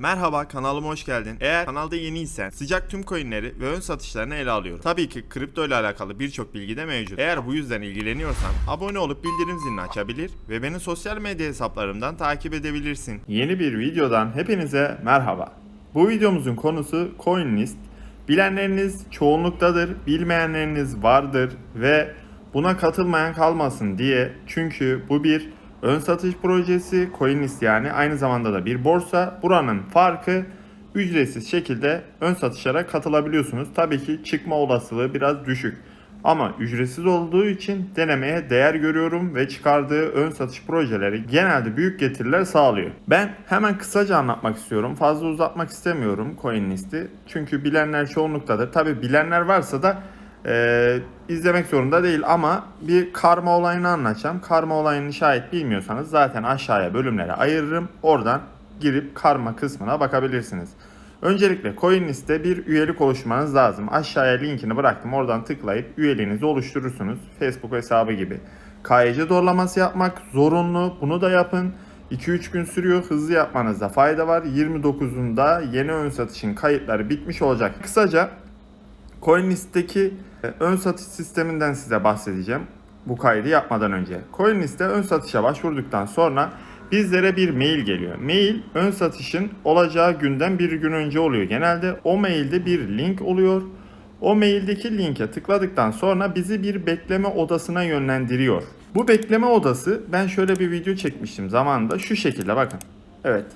Merhaba kanalıma hoş geldin. Eğer kanalda yeniysen sıcak tüm coinleri ve ön satışlarını ele alıyorum. Tabii ki kripto ile alakalı birçok bilgi de mevcut. Eğer bu yüzden ilgileniyorsan abone olup bildirim zilini açabilir ve beni sosyal medya hesaplarımdan takip edebilirsin. Yeni bir videodan hepinize merhaba. Bu videomuzun konusu CoinList. Bilenleriniz çoğunluktadır, bilmeyenleriniz vardır ve buna katılmayan kalmasın diye çünkü bu bir ön satış projesi CoinList yani aynı zamanda da bir borsa. Buranın farkı ücretsiz şekilde ön satışlara katılabiliyorsunuz. Tabii ki çıkma olasılığı biraz düşük. Ama ücretsiz olduğu için denemeye değer görüyorum ve çıkardığı ön satış projeleri genelde büyük getiriler sağlıyor. Ben hemen kısaca anlatmak istiyorum. Fazla uzatmak istemiyorum CoinList'i. Çünkü bilenler çoğunluktadır. Tabi bilenler varsa da e, izlemek zorunda değil ama bir karma olayını anlatacağım. Karma olayını şayet bilmiyorsanız zaten aşağıya bölümlere ayırırım. Oradan girip karma kısmına bakabilirsiniz. Öncelikle CoinList'te bir üyelik oluşturmanız lazım. Aşağıya linkini bıraktım. Oradan tıklayıp üyeliğinizi oluşturursunuz. Facebook hesabı gibi. KYC doğrulaması yapmak zorunlu. Bunu da yapın. 2-3 gün sürüyor. Hızlı yapmanızda fayda var. 29'unda yeni ön satışın kayıtları bitmiş olacak. Kısaca CoinList'teki e, ön satış sisteminden size bahsedeceğim bu kaydı yapmadan önce. CoinList'te ön satışa başvurduktan sonra bizlere bir mail geliyor. Mail ön satışın olacağı günden bir gün önce oluyor. Genelde o mailde bir link oluyor. O maildeki linke tıkladıktan sonra bizi bir bekleme odasına yönlendiriyor. Bu bekleme odası ben şöyle bir video çekmiştim zamanında şu şekilde bakın. Evet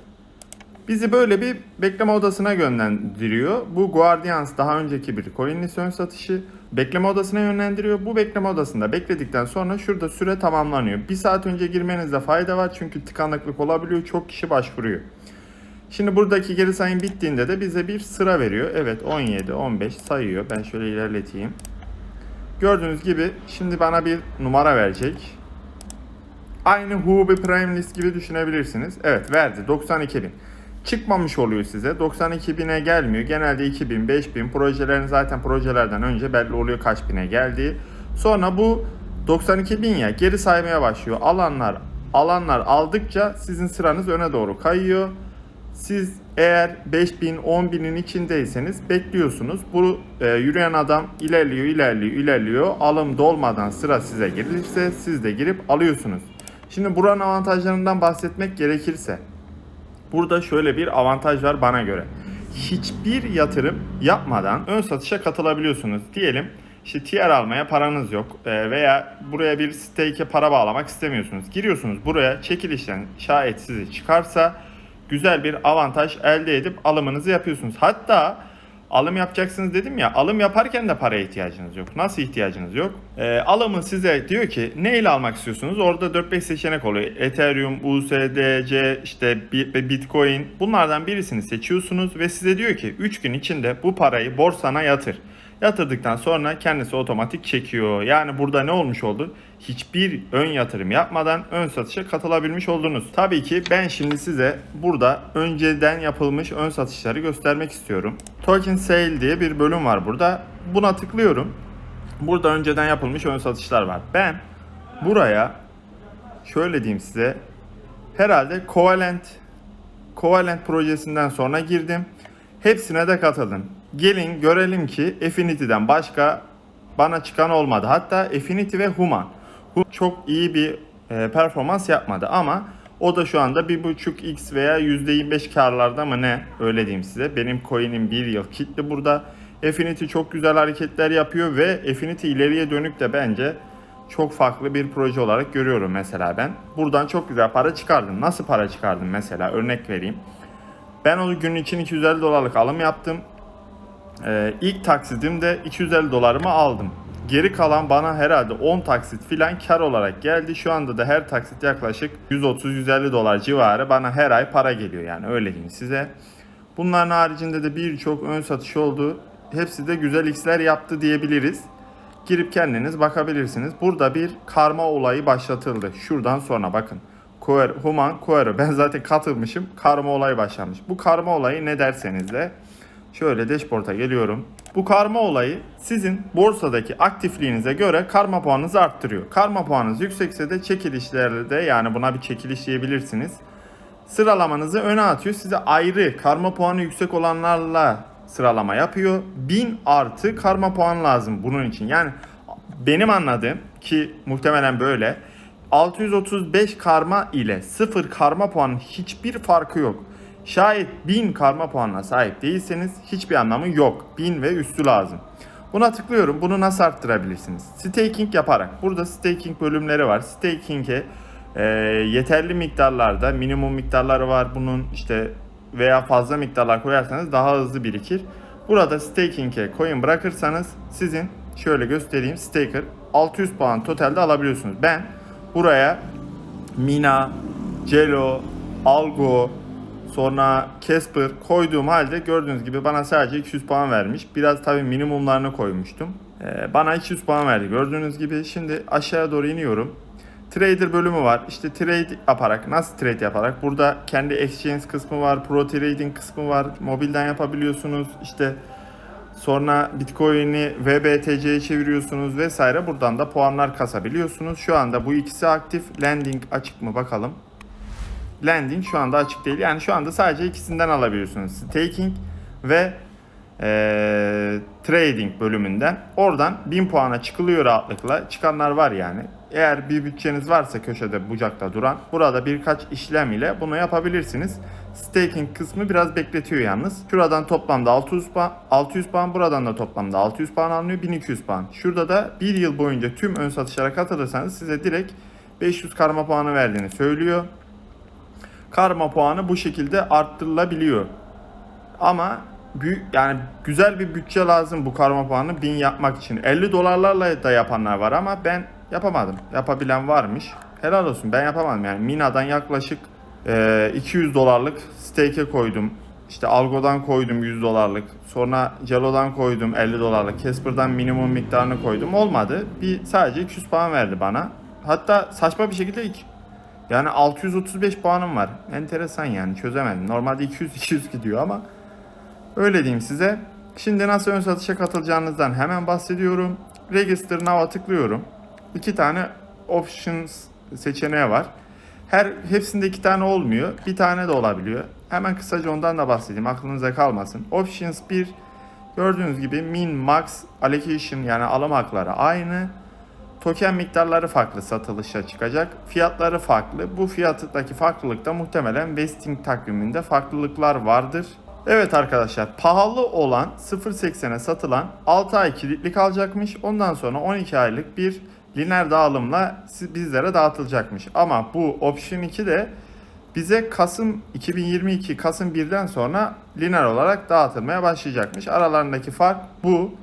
Bizi böyle bir bekleme odasına yönlendiriyor. Bu Guardians daha önceki bir CoinList ön satışı bekleme odasına yönlendiriyor. Bu bekleme odasında bekledikten sonra şurada süre tamamlanıyor. Bir saat önce girmenizde fayda var çünkü tıkanıklık olabiliyor. Çok kişi başvuruyor. Şimdi buradaki geri sayım bittiğinde de bize bir sıra veriyor. Evet 17, 15 sayıyor. Ben şöyle ilerleteyim. Gördüğünüz gibi şimdi bana bir numara verecek. Aynı Hubi Prime List gibi düşünebilirsiniz. Evet verdi 92 bin. Çıkmamış oluyor size. 92 bine gelmiyor. Genelde 2000, 5000 projelerin zaten projelerden önce belli oluyor kaç bine geldiği. Sonra bu 92 bin ya geri saymaya başlıyor. Alanlar alanlar aldıkça sizin sıranız öne doğru kayıyor. Siz eğer 5000, 10 binin içindeyseniz bekliyorsunuz. Bu e, yürüyen adam ilerliyor, ilerliyor, ilerliyor. Alım dolmadan sıra size gelirse siz de girip alıyorsunuz. Şimdi buranın avantajlarından bahsetmek gerekirse Burada şöyle bir avantaj var bana göre. Hiçbir yatırım yapmadan ön satışa katılabiliyorsunuz. Diyelim işte tier almaya paranız yok e, veya buraya bir stake'e para bağlamak istemiyorsunuz. Giriyorsunuz buraya çekilişten şayet sizi çıkarsa güzel bir avantaj elde edip alımınızı yapıyorsunuz. Hatta alım yapacaksınız dedim ya alım yaparken de paraya ihtiyacınız yok. Nasıl ihtiyacınız yok? E, alımı size diyor ki ne ile almak istiyorsunuz? Orada 4-5 seçenek oluyor. Ethereum, USDC, işte Bitcoin bunlardan birisini seçiyorsunuz ve size diyor ki 3 gün içinde bu parayı borsana yatır. Yatırdıktan sonra kendisi otomatik çekiyor. Yani burada ne olmuş oldu? Hiçbir ön yatırım yapmadan ön satışa katılabilmiş oldunuz. Tabii ki ben şimdi size burada önceden yapılmış ön satışları göstermek istiyorum. Token Sale diye bir bölüm var burada. Buna tıklıyorum. Burada önceden yapılmış ön satışlar var. Ben buraya şöyle diyeyim size herhalde Covalent Covalent projesinden sonra girdim. Hepsine de katıldım. Gelin görelim ki Affinity'den başka bana çıkan olmadı. Hatta Affinity ve Human. Human çok iyi bir e, performans yapmadı ama o da şu anda 1.5x veya %25 karlarda mı ne öyle diyeyim size. Benim coin'im bir yıl kitli burada. Affinity çok güzel hareketler yapıyor ve Affinity ileriye dönük de bence çok farklı bir proje olarak görüyorum mesela ben. Buradan çok güzel para çıkardım. Nasıl para çıkardım mesela örnek vereyim. Ben o gün için 250 dolarlık alım yaptım. Ee, ilk taksitimde 250 dolarımı aldım. Geri kalan bana herhalde 10 taksit filan kar olarak geldi. Şu anda da her taksit yaklaşık 130-150 dolar civarı bana her ay para geliyor yani öyle diyeyim size. Bunların haricinde de birçok ön satış oldu. Hepsi de güzel x'ler yaptı diyebiliriz. Girip kendiniz bakabilirsiniz. Burada bir karma olayı başlatıldı. Şuradan sonra bakın. Human Query. Ben zaten katılmışım. Karma olayı başlamış. Bu karma olayı ne derseniz de şöyle dashboard'a geliyorum. Bu karma olayı sizin borsadaki aktifliğinize göre karma puanınızı arttırıyor. Karma puanınız yüksekse de çekilişlerde de yani buna bir çekiliş diyebilirsiniz. sıralamanızı öne atıyor. Size ayrı karma puanı yüksek olanlarla sıralama yapıyor. 1000 artı karma puan lazım bunun için. Yani benim anladığım ki muhtemelen böyle 635 karma ile 0 karma puanın hiçbir farkı yok. Şayet 1000 karma puanına sahip değilseniz hiçbir anlamı yok. 1000 ve üstü lazım. Buna tıklıyorum. Bunu nasıl arttırabilirsiniz? Staking yaparak. Burada staking bölümleri var. Staking'e e, yeterli miktarlarda minimum miktarları var bunun işte veya fazla miktarlar koyarsanız daha hızlı birikir. Burada staking'e coin bırakırsanız sizin şöyle göstereyim staker 600 puan totalde alabiliyorsunuz. Ben buraya Mina, Celo, Algo, sonra Casper koyduğum halde gördüğünüz gibi bana sadece 200 puan vermiş. Biraz tabii minimumlarını koymuştum. Ee, bana 200 puan verdi gördüğünüz gibi. Şimdi aşağıya doğru iniyorum. Trader bölümü var. İşte trade yaparak, nasıl trade yaparak? Burada kendi exchange kısmı var, pro trading kısmı var. Mobilden yapabiliyorsunuz. İşte Sonra Bitcoin'i VBTC'ye çeviriyorsunuz vesaire. Buradan da puanlar kasabiliyorsunuz. Şu anda bu ikisi aktif. Lending açık mı bakalım. Lending şu anda açık değil. Yani şu anda sadece ikisinden alabiliyorsunuz. Staking ve eee, trading bölümünden. Oradan 1000 puana çıkılıyor rahatlıkla. Çıkanlar var yani. Eğer bir bütçeniz varsa köşede bucakta duran burada birkaç işlem ile bunu yapabilirsiniz. Staking kısmı biraz bekletiyor yalnız. Şuradan toplamda 600 puan, 600 puan buradan da toplamda 600 puan alınıyor 1200 puan. Şurada da bir yıl boyunca tüm ön satışlara katılırsanız size direkt 500 karma puanı verdiğini söylüyor. Karma puanı bu şekilde arttırılabiliyor. Ama büyük yani güzel bir bütçe lazım bu karma puanı 1000 yapmak için. 50 dolarlarla da yapanlar var ama ben yapamadım. Yapabilen varmış. Helal olsun ben yapamadım yani. Mina'dan yaklaşık e, 200 dolarlık stake'e koydum. İşte Algo'dan koydum 100 dolarlık. Sonra Celo'dan koydum 50 dolarlık. Casper'dan minimum miktarını koydum. Olmadı. Bir sadece 200 puan verdi bana. Hatta saçma bir şekilde yani 635 puanım var. Enteresan yani çözemedim. Normalde 200-200 gidiyor ama öyle diyeyim size. Şimdi nasıl ön satışa katılacağınızdan hemen bahsediyorum. Register Now'a tıklıyorum. İki tane options seçeneği var. Her hepsinde iki tane olmuyor. Bir tane de olabiliyor. Hemen kısaca ondan da bahsedeyim. Aklınıza kalmasın. Options 1 gördüğünüz gibi min, max, allocation yani alım hakları aynı. Token miktarları farklı satılışa çıkacak. Fiyatları farklı. Bu fiyattaki farklılıkta muhtemelen vesting takviminde farklılıklar vardır. Evet arkadaşlar pahalı olan 0.80'e satılan 6 ay kilitli kalacakmış. Ondan sonra 12 aylık bir lineer dağılımla bizlere dağıtılacakmış. Ama bu Option 2 de bize Kasım 2022 Kasım 1'den sonra lineer olarak dağıtılmaya başlayacakmış. Aralarındaki fark bu.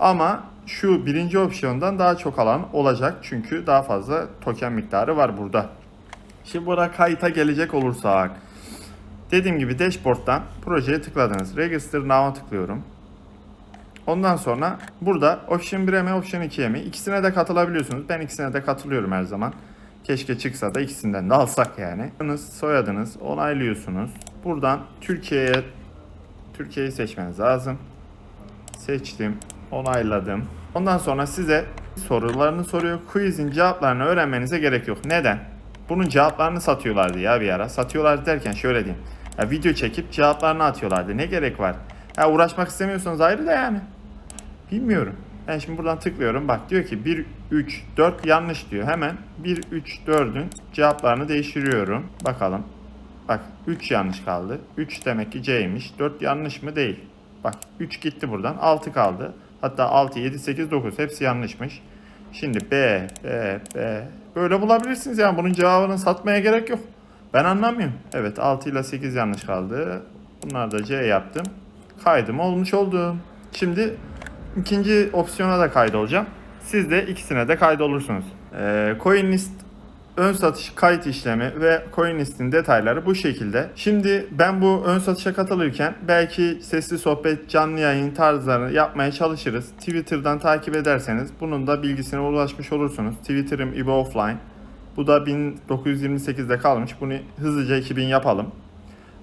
Ama şu birinci opsiyondan daha çok alan olacak. Çünkü daha fazla token miktarı var burada. Şimdi burada kayıta gelecek olursak. Dediğim gibi dashboard'dan projeye tıkladınız. Register Now'a tıklıyorum. Ondan sonra burada Option 1'e mi Option 2'ye mi ikisine de katılabiliyorsunuz. Ben ikisine de katılıyorum her zaman. Keşke çıksa da ikisinden de alsak yani. Adınız, soyadınız onaylıyorsunuz. Buradan Türkiye'ye Türkiye'yi seçmeniz lazım. Seçtim, onayladım. Ondan sonra size sorularını soruyor. Quiz'in cevaplarını öğrenmenize gerek yok. Neden? Bunun cevaplarını satıyorlardı ya bir ara. Satıyorlar derken şöyle diyeyim. Ya video çekip cevaplarını atıyorlardı. Ne gerek var? Ya uğraşmak istemiyorsanız ayrı da yani. Bilmiyorum. Ben şimdi buradan tıklıyorum. Bak diyor ki 1, 3, 4 yanlış diyor. Hemen 1, 3, 4'ün cevaplarını değiştiriyorum. Bakalım. Bak 3 yanlış kaldı. 3 demek ki C'ymiş. 4 yanlış mı? Değil. Bak 3 gitti buradan. 6 kaldı. Hatta 6, 7, 8, 9 hepsi yanlışmış. Şimdi B, B, B. Böyle bulabilirsiniz yani. Bunun cevabını satmaya gerek yok. Ben anlamıyorum. Evet 6 ile 8 yanlış kaldı. Bunlar da C yaptım. Kaydım olmuş oldu. Şimdi ikinci opsiyona da kaydolacağım. Siz de ikisine de kaydolursunuz. Ee, CoinList ön satış kayıt işlemi ve CoinList'in detayları bu şekilde. Şimdi ben bu ön satışa katılırken belki sesli sohbet, canlı yayın tarzlarını yapmaya çalışırız. Twitter'dan takip ederseniz bunun da bilgisine ulaşmış olursunuz. Twitter'ım İbo Offline. Bu da 1928'de kalmış. Bunu hızlıca 2000 yapalım.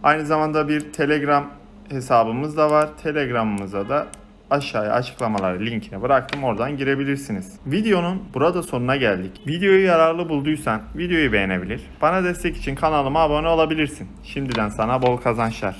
Aynı zamanda bir Telegram hesabımız da var. Telegram'ımıza da aşağıya açıklamalara linkini bıraktım oradan girebilirsiniz. Videonun burada sonuna geldik. Videoyu yararlı bulduysan videoyu beğenebilir. Bana destek için kanalıma abone olabilirsin. Şimdiden sana bol kazançlar.